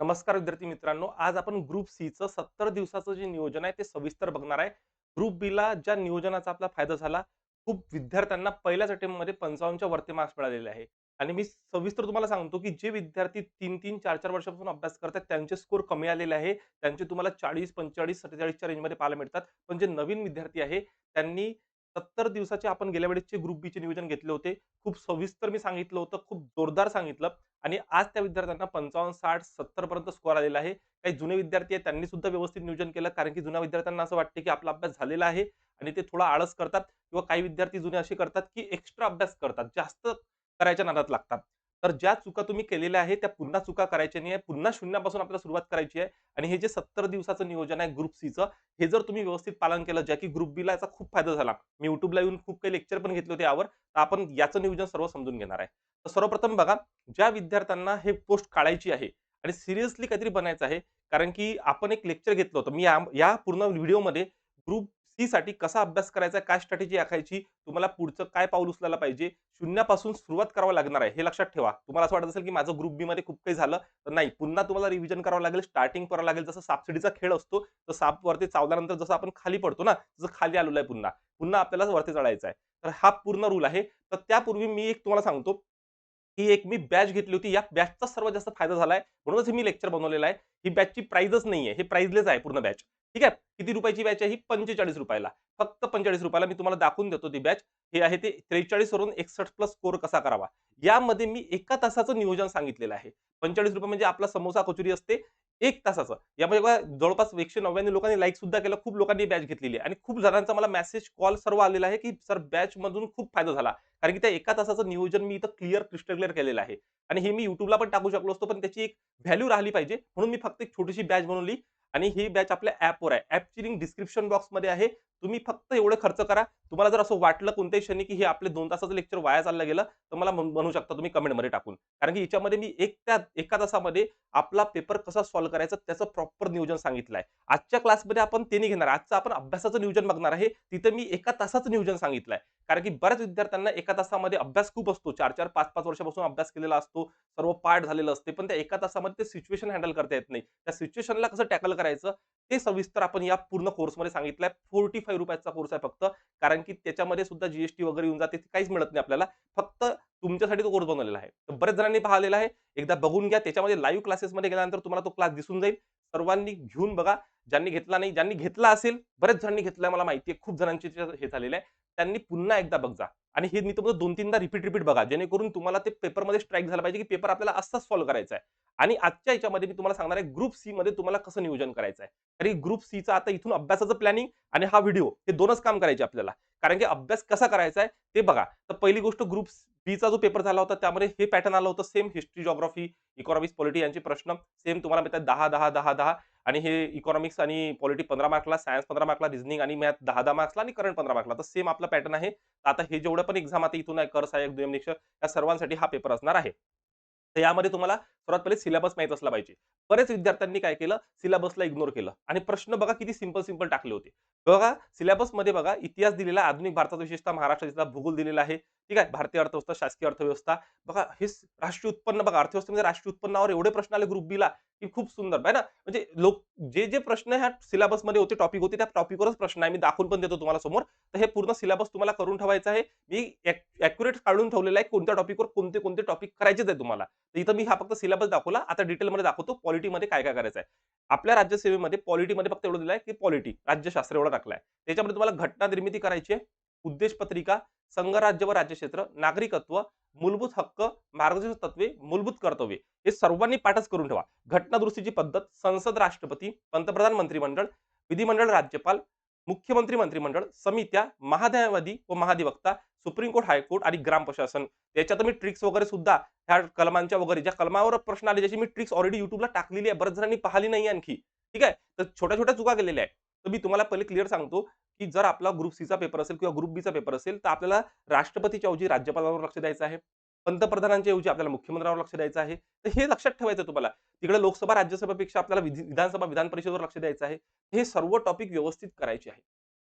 नमस्कार विद्यार्थी मित्रांनो आज आपण ग्रुप सीचं सत्तर दिवसाचं जे नियोजन आहे ते सविस्तर बघणार आहे. ग्रुप बीला ज्या नियोजनाचा आपला फायदा झाला खूप विद्यार्थ्यांना पहिल्याच अटेम्प्टमध्ये पंचावन्नच्या वरती मार्क्स मिळालेले आहे. आणि मी सविस्तर तुम्हाला सांगतो की जे विद्यार्थी तीन तीन चार चार वर्षापासून अभ्यास करतात त्यांचे स्कोर कमी आलेले आहे. त्यांचे तुम्हाला चाळीस पंचेचाळीस सत्तेचाळीसच्या रेंजमध्ये पाहायला मिळतात. पण जे नवीन विद्यार्थी आहे त्यांनी सत्तर दिवसाचे आपण गेल्या वेळेसचे ग्रुप बीचे नियोजन घेतले होते. खूप सविस्तर मी सांगितलं होतं खूप जोरदार सांगितलं. आणि आज त्या विद्यार्थ्यांना पंचावन्न साठ सत्तर पर्यंत स्कोअर आलेला आहे. काही जुने विद्यार्थी आहेत त्यांनी सुद्धा व्यवस्थित नियोजन केलं. कारण की जुन्या विद्यार्थ्यांना असं वाटते की आपला अभ्यास झालेला आहे आणि ते थोडा आळस करतात किंवा काही विद्यार्थी जुने असे करतात की एक्स्ट्रा अभ्यास करतात. जास्त करायच्या नादात लागतात. तर ज्या चुका तुम्ही केलेल्या आहे त्या पुन्हा चुका करायच्या नाही आहे पुन्हा शून्यापासून आपल्याला सुरुवात करायची आहे. आणि हे जे सत्तर दिवसाचं नियोजन आहे ग्रुप सीचं हे जर तुम्ही व्यवस्थित पालन केलं ज्या की ग्रुप बीला याचा खूप फायदा झाला. मी युट्यूबला येऊन खूप काही लेक्चर पण घेतले होते यावर. तर आपण याचं नियोजन सर्व समजून घेणार आहे. तर सर्वप्रथम बघा ज्या विद्यार्थ्यांना हे पोस्ट काढायची आहे आणि सिरियसली काहीतरी बनायचं आहे कारण की आपण एक लेक्चर घेतलं होतं. मी या पूर्ण व्हिडिओमध्ये ग्रुप साठी कसा अभ्यास करायचा काय स्ट्रॅटेजी आखायची तुम्हाला पुढचं काय पाऊल उचलायला पाहिजे शून्यापासून सुरुवात करावं लागणार आहे हे लक्षात ठेवा. तुम्हाला असं वाटत असेल की माझं ग्रुप बी मध्ये खूप काही झालं तर नाही. पुन्हा तुम्हाला रिव्हिजन करावं लागेल स्टार्टिंग करावं लागेल. जसं सापसिडीचा खेळ असतो तर साप वरती चावल्यानंतर जसं आपण खाली पडतो ना जसं खाली आलेलो आहे पुन्हा. पुन्हा आपल्याला वरती चढायचं आहे तर हा पूर्ण रूल आहे. तर त्यापूर्वी मी एक तुम्हाला सांगतो ही एक मी बॅच घेतली होती. या बॅचचा सर्वात जास्त फायदा झालाय. म्हणूनच मी लेक्चर बनवलेला आहे. ही बॅचची प्राइसच नाहीये. हे प्राइजलेच आहे पूर्ण बॅच ठीक आहे? किती रुपयाची बॅच आहे ही? पंचेचाळीस रुपयाला. फक्त पंचेचाळीस रुपयाला मी तुम्हाला दाखवून देतो ती बॅच हे आहे ते त्रेचाळीस वरून एकसष्ट प्लस स्कोर कसा करावा? यामध्ये मी एका तासाचं नियोजन सांगितलेलं आहे. पंचेचाळीस रुपये म्हणजे आपला समोसा कचोरी असते एक तासाचं. यामध्ये जवळपास एकशे नव्याण्णव लोकांनी लाईक सुद्धा केलं खूप लोकांनी बॅच घेतलेली आहे. आणि खूप जणांचा मला मेसेज कॉल सर्व आलेला आहे की सर बॅच मधून खूप फायदा झाला. कारण की त्या एका तासाचं नियोजन मी इथं क्लिअर क्रिस्टल क्लिअर केलेलं आहे. आणि हे मी युट्यूबला पण टाकू शकलो असतो पण त्याची एक व्हॅल्यू राहिली पाहिजे. म्हणून मी फक्त एक छोटीशी बॅच बनवली. आणि ही बॅच आपल्या ऍपवर आहे. ऍपची लिंक डिस्क्रिप्शन बॉक्समध्ये आहे. तुम्ही फक्त एवढे खर्च करा. तुम्हाला जर असं वाटलं कोणत्याही क्षणी की हे आपले दोन तासाचं लेक्चर वाया चाललं गेलं तर मला म्हणू शकता तुम्ही कमेंटमध्ये टाकून. कारण की याच्यामध्ये मी एक त्या एका तासामध्ये आपला पेपर कसा सॉल्व्ह करायचा त्याचं प्रॉपर नियोजन सांगितलं आहे आजच्या क्लासमध्ये आपण ते नाही घेणार. आजचं आपण अभ्यासाचं नियोजन बघणार आहे. तिथे मी एका तासाचं नियोजन सांगितलं आहे कारण की बऱ्याच विद्यार्थ्यांना एका तासामध्ये अभ्यास खूप असतो. चार चार पाच पाच वर्षापासून अभ्यास केलेला असतो. सर्व पाठ झालेलं असते. पण त्या एका तासामध्ये ते सिच्युएशन हँडल करता येत नाही. त्या सिच्युएशनला कसं टॅकल करायचं? ते सविस्तर आपण या पूर्ण कोर्समध्ये सांगितलंय. फोर्टी फाईव्ह रुपयाचा कोर्स आहे फक्त. कारण की त्याच्यामध्ये सुद्धा जीएसटी वगैरे येऊन जाते ते काहीच मिळत नाही आपल्याला. फक्त तुमच्यासाठी तो कोर्स बनवलेला आहे. तर बऱ्याच जणांनी पाहिलेला आहे. एकदा बघून घ्या. त्याच्यामध्ये लाईव्ह क्लासेसमध्ये गेल्यानंतर तुम्हाला तो क्लास दिसून जाईल. सर्वांनी घेऊन बघा. ज्यांनी घेतला नाही ज्यांनी घेतला असेल बऱ्याच जणांनी घेतलाय मला माहिती आहे खूप जणांचे हे झालेलं आहे त्यांनी पुन्हा एकदा बघ जा. आणि हे मी तुम्हाला दोन तीनदा रिपीट रिपीट बघा. जेणेकरून तुम्हाला ते पेपरमध्ये स्ट्राईक झालं पाहिजे की पेपर आपल्याला असाच सॉल्व्ह करायचा आहे. आणि आजच्या याच्यामध्ये मी तुम्हाला सांगणार आहे ग्रुप सी मध्ये तुम्हाला कसं नियोजन करायचं आहे. तरी ग्रुप सीचा आता इथून अभ्यासाचं प्लॅनिंग आणि हा व्हिडिओ हे दोनच काम करायचे आपल्याला. कारण की अभ्यास कसा करायचा आहे ते बघा. तर पहिली गोष्ट ग्रुप बीचा जो पेपर झाला होता त्यामध्ये हे पॅटर्न आलं होतं. Same history geography economics polity यांचे प्रश्न. सेम तुम्हाला मिळतात दहा दहा दहा दहा. आणि हे इकॉनॉमिक्स आणि पॉलिटी पंधरा मार्कला सायन्स पंधरा मार्कला रिझनिंग आणि मॅथ दहा दहा मार्क्सला आणि करंट पंधरा मार्कला तर सेम आपला पॅटर्न आहे. आता हे जेवढं पण एक्झाम आता इथून आहे कर सहाय्यक दुय्यम निरीक्षक या सर्वांसाठी हा पेपर असणार आहे. तर यामध्ये तुम्हाला सर्वात पहिले सिलेबस माहीत असला पाहिजे. बरेच विद्यार्थ्यांनी काय केलं? सिलेबसला इग्नोर केलं. आणि प्रश्न बघा किती सिंपल सिंपल टाकले होते. बघा सिलेबसमध्ये बघा इतिहास दिलेला आधुनिक भारतात विशेषतः महाराष्ट्राचा भूगोल दिलेला आहे. ठीक आहे? भारतीय अर्थव्यवस्था शासकीय अर्थव्यवस्था. बघा हे राष्ट्रीय उत्पन्न बघा अर्थव्यवस्थेमध्ये म्हणजे राष्ट्रीय उत्पन्नावर एवढे प्रश्न आले ग्रुप बीला की खूप सुंदर. आहे ना? म्हणजे लोक जे जे प्रश्न ह्या सिलेबसमध्ये होते टॉपिक होते त्या टॉपिकवरच प्रश्न आहे. मी दाखवून पण देतो तुम्हाला समोर. तर हे पूर्ण सिलेबस तुम्हाला करून ठेवायचं आहे. मी ॲक्युरेट काढून ठेवलेलं आहे. कोणत्या टॉपिकवर कोणते कोणते टॉपिक करायचेच आहे तुम्हाला. तर इथं मी हा फक्त सिलेबस सिलेबस दाखवला. आता डिटेलमध्ये दाखवतो पॉलिटीमध्ये काय काय करायचं आहे आपल्या राज्यसेवेमध्ये पॉलिटीमध्ये फक्त एवढं दिलं आहे की पॉलिटी राज्यशास्त्र एवढं टाकलाय. त्याच्यामध्ये तुम्हाला घटना निर्मिती करायची आहे. उद्देशपत्रिका संघराज्य व राज्यक्षेत्र नागरिकत्व मूलभूत हक्क मार्गदर्शक तत्वे मूलभूत कर्तव्ये. हे सर्वांनी पाठच करून ठेवा. घटनादुरुस्तीची पद्धत संसद राष्ट्रपती पंतप्रधान मंत्रिमंडळ विधिमंडळ राज्यपाल मुख्यमंत्री मंत्रिमंडळ समित्या महान्यायवादी व महाधिवक्ता सुप्रीम कोर्ट हायकोर्ट आणि ग्राम प्रशासन. याच्यात मी ट्रिक्स वगैरे सुद्धा ह्या कलमांच्या वगैरे ज्या कलमावर प्रश्न आले ज्याची मी ट्रिक्स ऑलरेडी युट्यूबला टाकलेली आहे. बऱ्याच जणांनी पाहिली नाही आणखी. ठीक आहे? तर छोट्या छोट्या चुका केलेल्या आहे तर मी तुम्हाला पहिले क्लिअर सांगतो की जर आपला ग्रुप सीचा पेपर असेल किंवा ग्रुप बीचा पेपर असेल तर आपल्याला राष्ट्रपतीच्या ऐवजी राज्यपालावर लक्ष द्यायचं आहे. पंतप्रधानांच्या ऐवजी आपल्याला मुख्यमंत्र्यांवर लक्ष द्यायचं आहे. तर हे लक्षात ठेवायचं तुम्हाला. तिकडे लोकसभा राज्यसभेपेक्षा आपल्याला विधानसभा विधान परिषदेवर लक्ष द्यायचं आहे. हे सर्व टॉपिक व्यवस्थित करायचे आहे.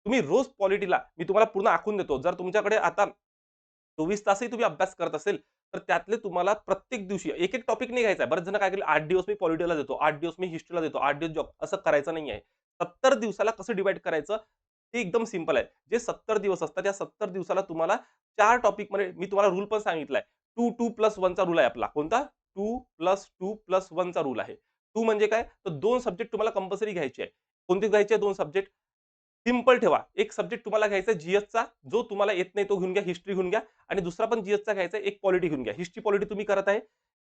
तुम्ही रोज पॉलिटीला मी तुम्हाला पूर्ण आखून देतो. जर तुमच्याकडे आता चोवीस तासही तुम्ही अभ्यास करत असेल तर त्यातले तुम्हाला प्रत्येक दिवशी एक एक टॉपिक नाही घ्यायचा आहे. बरेच जण काय केलं आठ दिवस मी पॉलिटीला देतो आठ दिवस मी हिस्ट्रीला देतो आठ दिवस जॉब असं करायचं नाही आहे. सत्तर दिवसाला कसं डिवाइड करायचं? ते एकदम सिंपल आहे. जे सत्तर दिवस असतात त्या सत्तर दिवसाला तुम्हाला चार टॉपिकमध्ये मी तुम्हाला रूल पण सांगितलाय. टू टू प्लस वनचा रूल आहे आपला. कोणता? टू प्लस टू प्लस वनचा रूल आहे. टू म्हणजे काय? तर दोन सब्जेक्ट तुम्हाला कंपल्सरी घ्यायचे आहे कोणते घ्यायचे आहे दोन सब्जेक्ट सिंपल ठेवा. एक सब्जेक्ट तुम्हाला घ्यायचा जीएसचा जो तुम्हाला येत नाही तो घेऊन घ्या हिस्ट्री घेऊन घ्या. आणि दुसरा पण जीएसचा घ्यायचा आहे, एक पॉलिटी घेऊन घ्या. हिस्ट्री पॉलिटी तुम्ही करत आहे.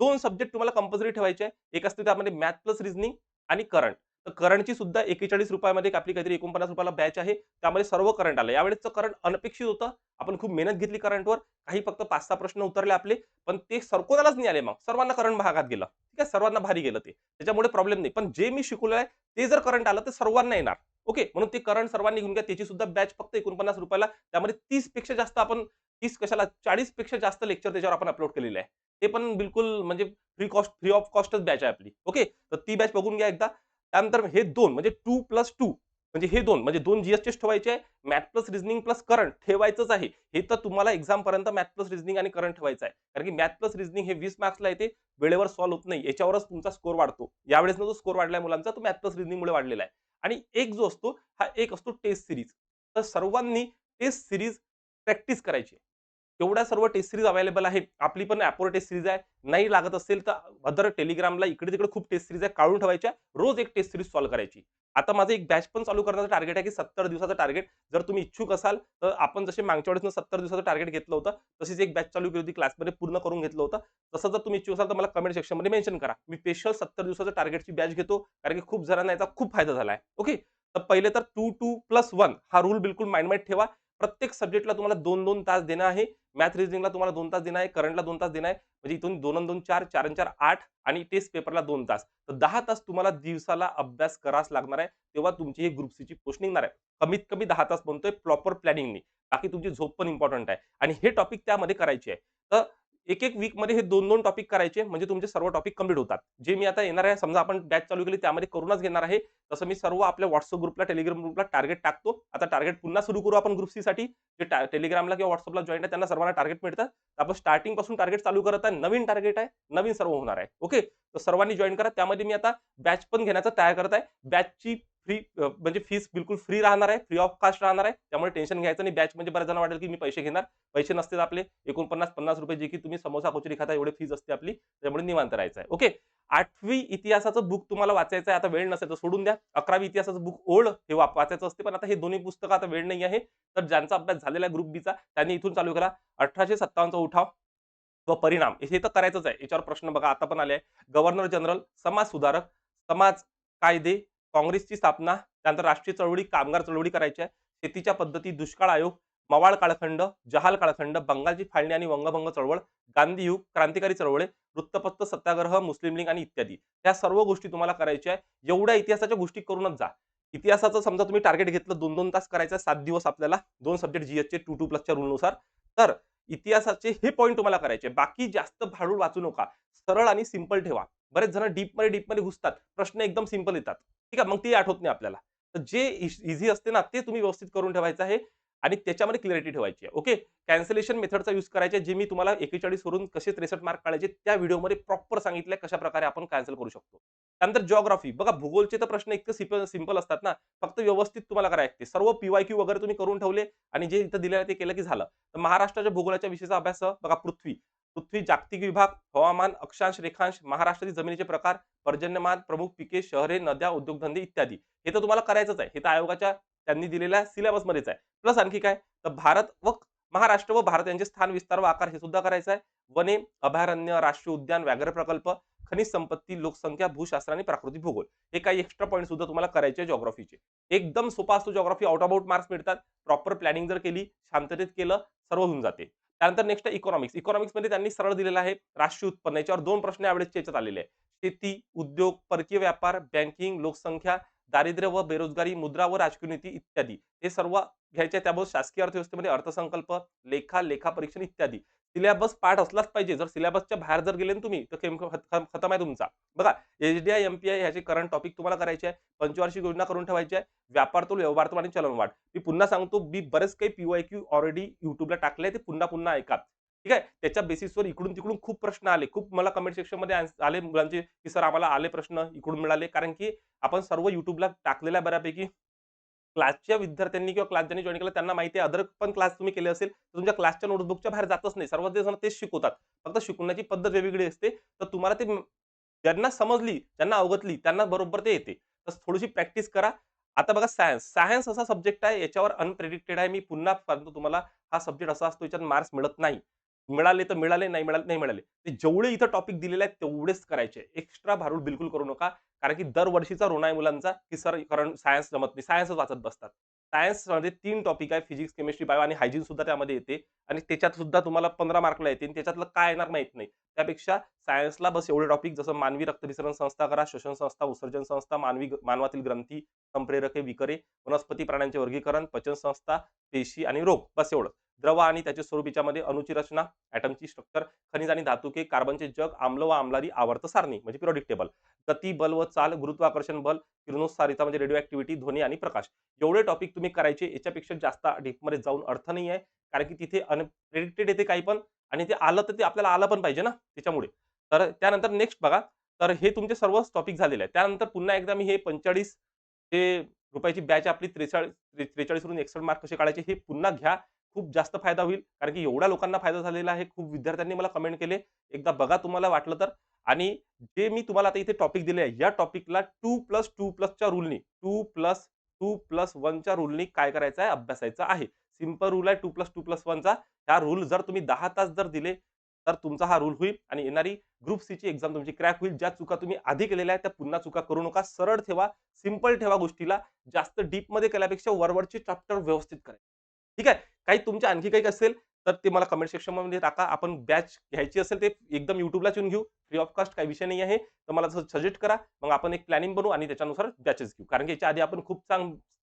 दोन सब्जेक्ट तुम्हाला कंपल्सरी ठेवायचे आहे एक असते त्यामध्ये मॅथ प्लस रिझनिंग आणि करंट तर करंटची सुद्धा एकेचाळीस रुपयामध्ये एक आपली काहीतरी एकोणपन्नास रुपयाला बॅच आहे. त्यामध्ये सर्व करंट आलं यावेळेसचं करंट अनपेक्षित होतं. आपण खूप मेहनत घेतली करंटवर काही फक्त पाच सहा प्रश्न उतरले आपले. पण ते सरकोनालाच नाही आले मग. सर्वांना करंट भागात गेलं. ठीक आहे? सर्वांना भारी गेलं ते. त्याच्यामुळे प्रॉब्लेम नाही. पण जे मी शिकवलं आहे ते जर करंट आलं तर सर्वांना येणार. ओके म्हणून ते करंट सर्वांनी घेऊन घ्या. त्याची सुद्धा बॅच फक्त एकोणपन्नास रुपयाला. त्यामध्ये तीसपेक्षा जास्त आपण तीस कशाला चाळीसपेक्षा जास्त लेक्चर त्याच्यावर आपण अपलोड केलेले आहे. ते पण बिलकुल म्हणजे फ्री कॉस्ट फ्री ऑफ कॉस्टच बॅच आहे आपली. ओके तर ती बॅच बघून घ्या एकदा. त्यानंतर हे दोन म्हणजे टू प्लस टू म्हणजे हे दोन म्हणजे दोन जीएसटी ठेवायचे आहे. Math plus reasoning plus current ठेवायचंच आहे. हे तर तुम्हाला एक्झाम पर्यंत मॅथ प्लस रिझनिंग आणि करंट ठेवायचं आहे. कारण की मॅथ प्लस रिझनिंग हे वीस मार्क्सला येते वेळेवर सॉल्व्ह होत नाही. याच्यावरच तुमचा स्कोर वाढतो. यावेळेस जो स्कोर वाढलाय मुलांचा तो मॅथ प्लस रिझनिंगमुळे वाढलेला आहे. आणि एक जो असतो हा एक असतो टेस्ट सिरीज तर सर्वांनी टेस्ट सिरीज प्रॅक्टिस करायची एवढ्या सर्व टेस्ट सिरीज अवेलेबल आहे आपली पण ॲपवर टेस्ट सिरीज आहे. नाही लागत असेल तर अदर टेलिग्रामला इकडे तिकडे खूप टेस्ट सिरीज आहे काढून ठेवायच्या. रोज एक टेस्ट सिरीज सॉल्व्ह करायची. आता माझं एक बॅच पण चालू करण्याचं टार्गेट आहे की सत्तर दिवसाचं टार्गेट जर तुम्ही इच्छुक असाल तर आपण जसे मागच्या वेळेस सत्तर दिवसाचं टार्गेट घेतलं होतं तशीच एक बॅच चालू केली होती क्लासमध्ये पूर्ण करून घेतलं होतं. तसं जर तुम्ही इच्छुक असाल तर मला कमेंट सेक्शनमध्ये मेन्शन करा. मी स्पेशल सत्तर दिवसाचं टार्गेटची बॅच घेतो कारण की खूप जणांना याचा खूप फायदा झाला आहे. ओके तर पहिले तर टू टू प्लस वन हा रूल बिलकुल माइंड ठेवा. प्रत्येक सब्जेक्टला तुम्हाला दोन दोन तास देणं आहे. मॅथ रिजनिंगला तुम्हाला दोन तास देणं आहे करंटला दोन तास देणं आहे. म्हणजे इथून दोन दोन चार चार चार आठ आणि टेस्ट पेपरला दोन तास. तर दहा तास तुम्हाला दिवसाला अभ्यास करावाच लागणार आहे. तेव्हा तुमची ही ग्रुप ची पोस्ट निघणार आहे. कमीत कमी दहा तास म्हणतोय प्रॉपर प्लॅनिंगनी बाकी तुमची झोप पण इम्पॉर्टंट आहे. आणि हे टॉपिक त्यामध्ये करायचे आहे. तर एक एक वीकमध्ये हे दोन दोन टॉपिक करायचे म्हणजे तुमचे सर्व टॉपिक कंप्लीट होतात. जे मी आता येणार आहे समजा आपण बॅच चालू केली त्यामध्ये करूनच घेणार आहे. तसं मी सर्व आपल्या व्हॉट्सअप ग्रुपला टेलिग्राम ग्रुपला टार्गेट टाकतो. आता टार्गेट पुन्हा सुरू करू आपण ग्रुप सी साठी. जे टेलिग्रामला किंवा व्हॉट्सअपला जॉईन आहे त्यांना सर्वांना टार्गेट मिळतात आपण स्टार्टिंगपासून टार्गेट चालू करत आहे नवीन टार्गेट आहे नवीन सर्व होणार आहे. ओके तर सर्वांनी जॉईन करा. त्यामध्ये मी आता बॅच पण घेण्याचा तयार करत आहे. बॅचची फ्री म्हणजे फीस बिलकुल फ्री राहणार आहे फ्री ऑफ कास्ट राहणार आहे. त्यामुळे टेन्शन घ्यायचं नाही. बॅच म्हणजे बऱ्याच जण वाटेल की मी पैसे घेणार. पैसे नसतील आपले. एकोणपन्नास पन्नास रुपये जे की तुम्ही समोसा कोचरी खाता एवढे फीज असते आपली. त्यामुळे निवांत राहायचं आहे. ओके आठवी इतिहासाचं बुक तुम्हाला वाचायचं आहे. आता वेळ नसेल तर सोडून द्या. अकरावी इतिहासाचं बुक ओल्ड हे वाचायचं असते. पण आता हे दोन्ही पुस्तकं आता वेळ नाही आहे. तर ज्यांचा अभ्यास झालेला आहे ग्रुप बीचा त्यांनी इथून चालू करा अठराशे सत्तावन्नचा उठाव व परिणाम. हे तर करायचंच आहे. याच्यावर प्रश्न बघा. आता पण आले आहे. गव्हर्नर जनरल समाज सुधारक समाज कायदे काँग्रेसची स्थापना त्यानंतर राष्ट्रीय चळवळी कामगार चळवळी करायची आहे. शेतीच्या पद्धती दुष्काळ आयोग मवाळ काळखंड जहाल काळखंड बंगालची फाळणी आणि वंगभंग चळवळ गांधी युग क्रांतिकारी चळवळे वृत्तपत्र सत्याग्रह मुस्लिम लीग आणि इत्यादी. या सर्व गोष्टी तुम्हाला करायच्या आहे. एवढ्या इतिहासाच्या गोष्टी करूनच जा. इतिहासाचं समजा तुम्ही टार्गेट घेतलं दोन दोन तास करायचं सात दिवस आपल्याला दोन सब्जेक्ट जीएसचे टू टू प्लसच्या रूलनुसार तर इतिहासाचे हे पॉईंट तुम्हाला करायचे बाकी जास्त भाडूळ वाचू नका. सरळ आणि सिंपल ठेवा. बरेच जण डीपमध्ये डीपमध्ये घुसतात. प्रश्न एकदम सिंपल येतात. ठीक आहे मग ते आठवत नाही आपल्याला. तर जे इझी असते ना ते तुम्ही व्यवस्थित करून ठेवायचं आहे आणि त्याच्यामध्ये क्लिअरिटी ठेवायची आहे. ओके कॅन्सलेशन मेथडचा यूज करायचा जे मी तुम्हाला एकेचाळीस वरून कसे त्रेसष्ट मार्क काढायचे त्या व्हिडिओमध्ये प्रॉपर सांगितलंय कशा प्रकारे आपण कॅन्सल करू शकतो. त्यानंतर जॉग्राफी बघा भूगोलचे तर प्रश्न इतकं सिंपल असतात ना फक्त व्यवस्थित तुम्हाला करायचे सर्व पीवाय क्यू वगैरे तुम्ही करून ठेवले आणि जे इथं दिलेलं ते केलं की झालं. तर महाराष्ट्राच्या भूगोलाच्या विषयाचा अभ्यास बघा पृथ्वी. पृथ्वी जागतिक विभाग हवामान अक्षांश रेखांश महाराष्ट्रातील जमिनीचे प्रकार पर्जन्यमान प्रमुख पिके शहरे नद्या उद्योगधंदे इत्यादी. हे तर तुम्हाला करायचंच आहे. हे तर आयोगाच्या त्यांनी दिलेल्या सिलेबसमध्येच आहे. प्लस आणखी काय? तर भारत व महाराष्ट्र व भारत यांचे स्थान विस्तार व आकार हे सुद्धा करायचं आहे. वने अभयारण्य राष्ट्रीय उद्यान व्याघ्र प्रकल्प खनिज संपत्ती लोकसंख्या भूशास्त्र आणि प्राकृतिक भूगोल. हे काही एक्स्ट्रा पॉईंट सुद्धा तुम्हाला करायचे जॉग्राफीचे एकदम सोपा असतो जॉग्राफी आउट अबाउट मार्क्स मिळतात. प्रॉपर प्लॅनिंग जर केली शांततेत केलं सर्व होऊन जाते. त्यानंतर नेक्स्ट इकॉनॉमिक्स इकॉनॉमिक्समध्ये त्यांनी सरळ दिलेला आहे राष्ट्रीय उत्पन्न. याच्यावर दोन प्रश्न यावेळेस याच्यात आलेले आहे शेती उद्योग परकीय व्यापार बँकिंग लोकसंख्या दारिद्र्य व बेरोजगारी मुद्रा व राजकीय नीती इत्यादी. हे सर्व घ्यायचे त्याबरोबर शासकीय अर्थव्यवस्थेमध्ये अर्थसंकल्प लेखा लेखा परीक्षण इत्यादी. सिलेबस पाठ असलाच पाहिजे. जर सिलेबसच्या बाहेर जर गेले ना तुम्ही तर खेम खतम आहे तुमचा. बघा H D I M P I ह्याचे करंट टॉपिक तुम्हाला करायचे आहे. पंचवार्षिक योजना करून ठेवायची आहे. व्यापार तो व्यवहार तो आणि चलनवाढ मी पुन्हा सांगतो मी बरेच काही पीवाय क्यू ऑलरेडी युट्यूबला टाकले ते पुन्हा पुन्हा ऐका. ठीक आहे? त्याच्या बेसिसवर इकडून तिकडून खूप प्रश्न आले. खूप मला कमेंट सेक्शनमध्ये आले मुलांचे की सर आम्हाला आले प्रश्न इकडून मिळाले. कारण की आपण सर्व युट्यूबला टाकलेल्या बऱ्यापैकी क्लासच्या विद्यार्थ्यांनी किंवा क्लास ज्यांनी जॉईन केला त्यांना माहिती आहे. अदर पण क्लास तुम्ही केले असेल तर तुमच्या क्लासच्या नोटबुकच्या बाहेर जातच नाही. सर्व जण तेच शिकवतात. फक्त शिकवण्याची पद्धत वेगवेगळी असते. तर तुम्हाला ते ज्यांना समजली ज्यांना अवगतली त्यांना बरोबर ते येते. तर थोडीशी प्रॅक्टिस करा. आता बघा सायन्स सायन्स असा सब्जेक्ट आहे याच्यावर अनप्रेडिक्टेड आहे. मी पुन्हा सांगतो तुम्हाला हा सब्जेक्ट असा असतो याच्यात मार्क्स मिळत नाही. मिळाले तर मिळाले नाही मिळाले नाही मिळाले. ते जेवढे इथं टॉपिक दिलेले आहेत तेवढेच करायचे. एक्स्ट्रा भारूड बिलकुल करू नका. कारण की दरवर्षीचा रोना आहे मुलांचा की सर कारण सायन्स जमत नाही. सायन्सच वाचत बसतात. सायन्समध्ये तीन टॉपिक आहे फिजिक्स केमिस्ट्री बायो आणि हायजीन सुद्धा त्यामध्ये येते. आणि त्याच्यात सुद्धा तुम्हाला पंधरा मार्कला येते आणि त्याच्यातलं काय येणार माहीत नाही. त्यापेक्षा सायन्सला बस एवढे टॉपिक जसं मानवी रक्तभिसरण संस्था करा श्वसन संस्था उत्सर्जन संस्था मानवी मानवातील ग्रंथी संप्रेरके विकरे वनस्पती प्राण्यांचे वर्गीकरण पचन संस्था पेशी आणि रोग. बस एवढं. द्रव आणि त्याचे स्वरूप याच्यामध्ये अणुची रचना ॲटमची स्ट्रक्चर खनिज आणि धातुके कार्बनचे जग आम्ल व आम्लारी आवर्त सारणी म्हणजे पिरियडिक टेबल गती बल व चाल गुरुत्वाकर्षण बल किरणोत्सारिता म्हणजे रेडिओ ऍक्टिव्हिटी ध्वनी आणि प्रकाश. एवढे टॉपिक तुम्ही करायचे याच्यापेक्षा जास्त डीपमध्ये जाऊन अर्थ नाही आहे कारण की तिथे अनप्रेडिक्टेड येते काही पण आणि ते आलं तर ते आपल्याला आलं पण पाहिजे ना त्याच्यामुळे. तर त्यानंतर नेक्स्ट बघा तर हे तुमचे सर्व टॉपिक झालेले आहे त्यानंतर पुन्हा एकदा मी हे पंचेचाळीस जे रुपयाची बॅच आपली त्रेचाळीस त्रेचाळीसवरून एकसष्ट मार्क कसे काढायचे हे पुन्हा घ्या. खूप जास्त फायदा होईल. कारण की एवढ्या लोकांना फायदा झालेला आहे. खूप विद्यार्थ्यांनी मला कमेंट केले. एकदा बघा तुम्हाला वाटलं तर. आणि जे मी तुम्हाला आता इथे टॉपिक दिले आहे या टॉपिकला टू प्लस टू प्लसच्या रूलनी टू प्लस टू प्लस वनच्या रूलनी काय करायचं आहे? अभ्यासायचं आहे. सिंपल रूल आहे टू प्लस टू प्लस वनचा हा रूल जर तुम्ही दहा तास जर दिले तर तुमचा हा रूल होईल. आणि येणारी ग्रुप सी ची एक्झाम तुमची क्रॅक होईल. ज्या चुका तुम्ही आधी केलेल्या आहेत त्या पुन्हा चुका करू नका. सरळ ठेवा सिंपल ठेवा गोष्टीला. जास्त डीपमध्ये केल्यापेक्षा वरवरची चॅप्टर व्यवस्थित करा ठीक आहे? काही तुमच्या आणखी काही असेल तर ते मला कमेंट सेक्शनमध्ये टाका. आपण बॅच घ्यायची असेल ते एकदम युट्यूबला येऊन घेऊ. फ्री ऑफ कॉस्ट काही विषय नाही आहे. तर मला सजेस्ट करा. मग आपण एक प्लॅनिंग बनवू आणि त्याच्यानुसार बॅचेस घेऊ. कारण की याच्या आधी आपण खूप चांग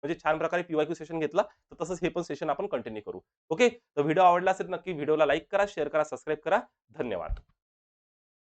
म्हणजे छान प्रकारे पीवायक्यू सेशन घेतला. तर तसंच हे पण सेशन आपण कंटिन्यू करू. ओके तर व्हिडिओ आवडला असेल नक्की व्हिडिओला लाईक करा शेअर करा सबस्क्राईब करा. धन्यवाद.